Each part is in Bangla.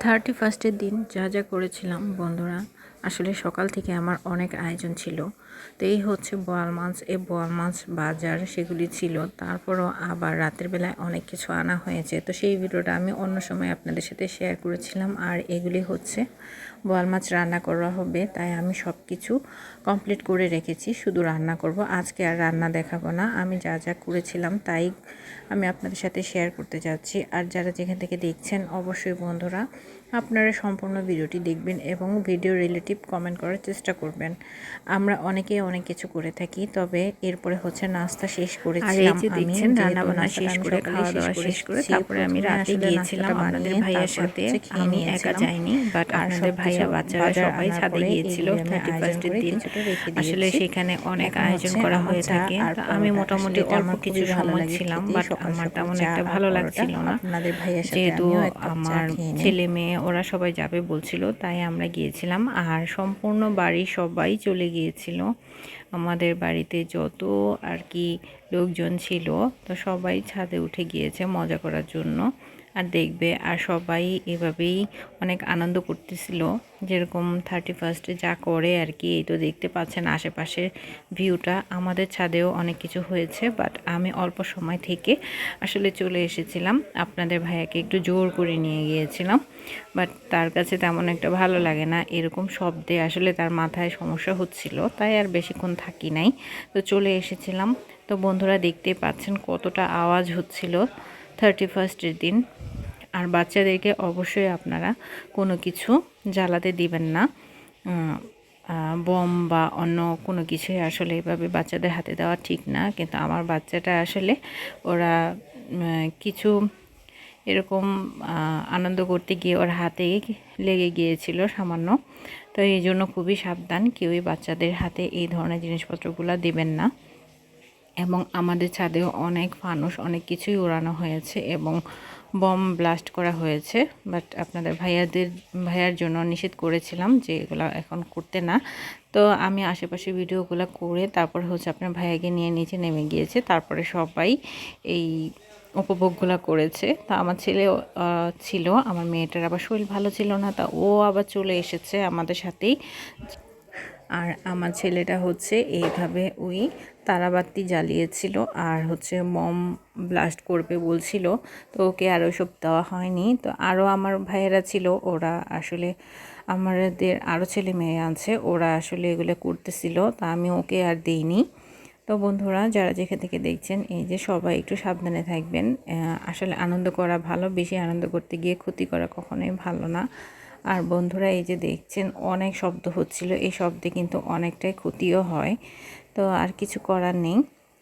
থার্টি ফার্স্টের দিন যা যা করেছিলাম বন্ধুরা আসলে সকাল থেকে আমার অনেক আয়োজন ছিল। তো এই হচ্ছে বোয়াল মাছ। এই বোয়াল মাছ বাজার সেগুলি ছিল। তারপরও আবার রাতের বেলায় অনেক কিছু আনা হয়েছে। তো সেই ভিডিওটা আমি অন্য সময় আপনাদের সাথে শেয়ার করেছিলাম। আর এগুলি হচ্ছে বোয়াল মাছ রান্না করা হবে। তাই আমি সব কিছু কমপ্লিট করে রেখেছি। শুধু রান্না করব। আজকে আর রান্না দেখাবো না। আমি যা যা করেছিলাম তাই আমি আপনাদের সাথে শেয়ার করতে যাচ্ছি। আর যারা যেখান থেকে দেখছেন, অবশ্যই বন্ধুরা আপনারা সম্পূর্ণ ভিডিওটি দেখবেন এবং ভিডিও রিলেটিভ কমেন্ট করার চেষ্টা করবেন। আমরা অনেকে অনেক কিছু করে থাকি তবে এরপরে হচ্ছে নাস্তা শেষ করেছিলাম আমি রান্না বান্না শেষ করে খাওয়া দাওয়া শেষ করে তারপরে আমি রাতে গিয়েছিলাম আপনাদের ভাইয়ের সাথে। আমি একা যাইনি বাট আপনাদের ভাইয়া বাচ্চারা সবাই ছাদে গিয়েছিল থার্টি ফার্স্টের দিন। আসলে সেখানে অনেক আয়োজন করা হয়ে থাকে। আমি মোটামুটি অল্প কিছু সময় ছিলাম বাট আমার তেমন একটা ভালো লাগছিল না। যেহেতু আমার ছেলে মেয়ে ওরা সবাই যাবে বলছিল, তাই আমরা গিয়েছিলাম। আর সম্পূর্ণ বাড়ি সবাই চলে গিয়েছিল। আমাদের বাড়িতে যত আর কি লোকজন ছিল, তো সবাই ছাদে উঠে গিয়েছে মজা করার জন্য। আর দেখবে, আর সবাই এভাবেই অনেক আনন্দ করতেছিল। যেরকম থার্টি ফার্স্টে যা করে আর কি, এই তো দেখতে পাচ্ছেন আশেপাশের ভিউটা আমাদের ছাদেও অনেক কিছু হয়েছে বাট আমি অল্প সময় থেকে আসলে চলে এসেছিলাম। আপনাদের ভাইয়াকে একটু জোর করে নিয়ে গিয়েছিলাম বাট তার কাছে তেমন একটা ভালো লাগে না। এরকম শব্দে আসলে তার মাথায় সমস্যা হচ্ছিল, তাই আর বেশিক্ষণ থাকি নাই। তো চলে এসেছিলাম। তো বন্ধুরা দেখতে পাচ্ছেন কতটা আওয়াজ হচ্ছিল। থার্টি ফার্স্টের দিন। আর বাচ্চাদেরকে অবশ্যই আপনারা কোনো কিছু জ্বালাতে দিবেন না। বম বা অন্য কোনো কিছুই আসলে এভাবে বাচ্চাদের হাতে দেওয়া ঠিক না। কিন্তু আমার বাচ্চাটা আসলে ওরা কিছু এরকম আনন্দ করতে গিয়ে ওর হাতে লেগে গিয়েছিল সামান্য। তো এই জন্য খুবই সাবধান। কেউই বাচ্চাদের হাতে এই ধরনের জিনিসপত্রগুলো দেবেন না। এবং আমাদের ছাদেও অনেক ফানুস, অনেক কিছুই উড়ানো হয়েছে এবং বম ব্লাস্ট করা হয়েছে। বাট আপনাদের ভাইয়াদের, ভাইয়ার জন্য নিষেধ করেছিলাম যে এগুলো এখন করতে না। তো আমি আশেপাশে ভিডিওগুলো করে তারপর হচ্ছে আপনার ভাইয়াকে নিয়ে নিচে নেমে গিয়েছে। তারপরে সবাই এই উপভোগগুলো করেছে। তা আমার ছেলে ছিল, আমার মেয়েটার আবার শরীর ভালো ছিল না, তা ও আবার চলে এসেছে আমাদের সাথেই। আর আমার ছেলেটা হচ্ছে এইভাবে ওই তারাবাতি জ্বালিয়েছিল আর হচ্ছে মম ব্লাস্ট করবে বলছিল। তো ওকে আর ওইসব দেওয়া হয়নি। তো আরও আমার ভাইয়েরা ছিল, ওরা আসলে আমাদের আরও ছেলে মেয়ে আছে, ওরা আসলে এগুলো করতেছিল। তা আমি ওকে আর দিইনি। তো বন্ধুরা, যারা যেখান থেকে দেখছেন, এই যে সবাই একটু সাবধানে থাকবেন। আসলে আনন্দ করা ভালো, বেশি আনন্দ করতে গিয়ে ক্ষতি করা কখনোই ভালো না। আর বন্ধুরা এই যে দেখছেন, অনেক শব্দ হচ্ছিল, এই শব্দে কিন্তু অনেকটাই ক্ষতিও হয়। তো আর কিছু করার নেই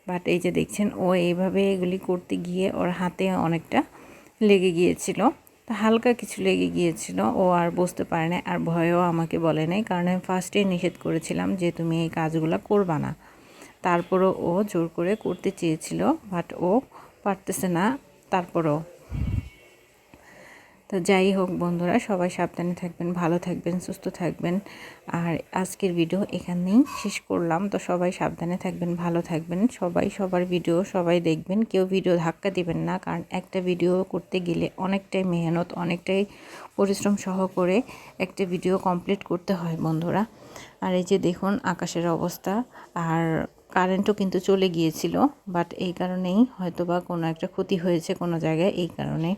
বাট এই যে দেখছেন, ও এইভাবে এগুলি করতে গিয়ে ওর হাতে অনেকটা লেগে গিয়েছিল। তো হালকা কিছু লেগে গিয়েছিল, ও আর বুঝতে পারে না, আর ভয়ও আমাকে বলে নাই, কারণ আমি ফার্স্টে নিষেধ করেছিলাম যে তুমি এই কাজগুলো করবা না। তারপরও ও জোর করে করতে চেয়েছিল বাট ও পারতেছে না, তারপরও। তো যাই হোক বন্ধুরা, সবাই সাবধানে থাকবেন, ভালো থাকবেন, সুস্থ থাকবেন। আর আজকের ভিডিও এখানেই শেষ করলাম। তো সবাই সাবধানে থাকবেন, ভালো থাকবেন। সবাই সবার ভিডিও সবাই দেখবেন। কেউ ভিডিও ধাক্কা দিবেন না, কারণ একটা ভিডিও করতে গেলে অনেকটাই মেহনত, অনেকটাই পরিশ্রম সহ করে একটা ভিডিও কমপ্লিট করতে হয় বন্ধুরা। আর এই যে দেখুন আকাশের অবস্থা, আর কারেন্টও কিন্তু চলে গিয়েছিল বাট এই কারণেই হয়তো বা কোনো একটা ক্ষতি হয়েছে কোনো জায়গায়, এই কারণে।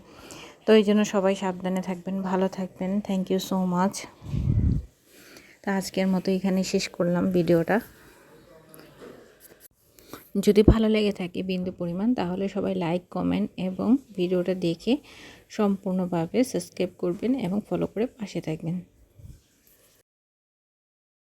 তো এই জন্য সবাই সাবধানে থাকবেন, ভালো থাকবেন। থ্যাংক ইউ সো মাচ তা আজকের মতো এখানে শেষ করলাম ভিডিওটা। যদি ভালো লেগে থাকে বিন্দু পরিমাণ, তাহলে সবাই লাইক কমেন্ট এবং ভিডিওটা দেখে সম্পূর্ণভাবে সাবস্ক্রাইব করবেন এবং ফলো করে পাশে থাকবেন।